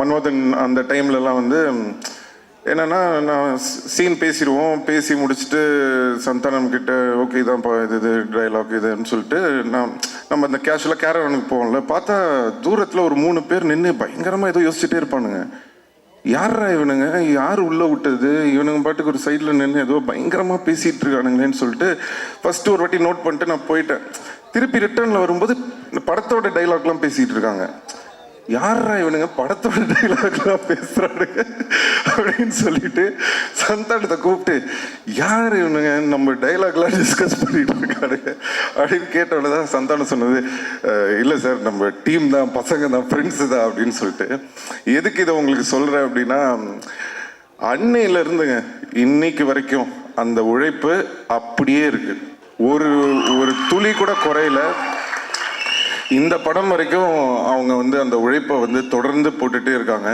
மன்மதன் அந்த டைம்லலாம் வந்து என்னன்னா நான் சீன் பேசிடுவோம் பேசி முடிச்சுட்டு சந்தானம் கிட்ட ஓகே இதான்ப்பா இது இது டைலாக் இதுன்னு சொல்லிட்டு நான் நம்ம அந்த கேஷுவலாக கேரவனுக்கு போவோம்ல பார்த்தா தூரத்தில் ஒரு மூணு பேர் நின்று பயங்கரமாக ஏதோ யோசிச்சுட்டே இருப்பானுங்க. யாரா இவனுங்க? யார் உள்ள விட்டது? இவனுங்க பாட்டுக்கு ஒரு சைடில் நின்று ஏதோ பயங்கரமாக பேசிகிட்டு இருக்கானுங்களேன்னு சொல்லிட்டு ஃபஸ்ட்டு ஒரு வாட்டி நோட் பண்ணிட்டு நான் போயிட்டேன். திருப்பி ரிட்டர்னில் வரும்போது இந்த படத்தோட டைலாக்லாம் பேசிகிட்டு இருக்காங்க. யாரா இவனுங்க? படத்தோட டைலாக்லாம் பேசுறானுங்க. அப்படின்னு சொல்லிட்டு சந்தானத்தை கூப்பிட்டு யார் இவனுங்க? நம்ம டைலாக்லாம் டிஸ்கஸ் பண்ணிட்டு இருக்கானுங்க. அப்படின்னு கேட்டோட தான் சந்தானம் சொன்னது இல்லை சார் நம்ம டீம் தான் பசங்க தான் ஃப்ரெண்ட்ஸு தான் அப்படின்னு சொல்லிட்டு. எதுக்கு இதை உங்களுக்கு சொல்கிறேன் அப்படின்னா அன்னையில இருந்துங்க இன்னைக்கு வரைக்கும் அந்த உழைப்பு அப்படியே இருக்கு. ஒரு ஒரு துளி கூட குறையல. இந்த படம் வரைக்கும் அவங்க வந்து அந்த உழைப்பை வந்து தொடர்ந்து போட்டுகிட்டே இருக்காங்க.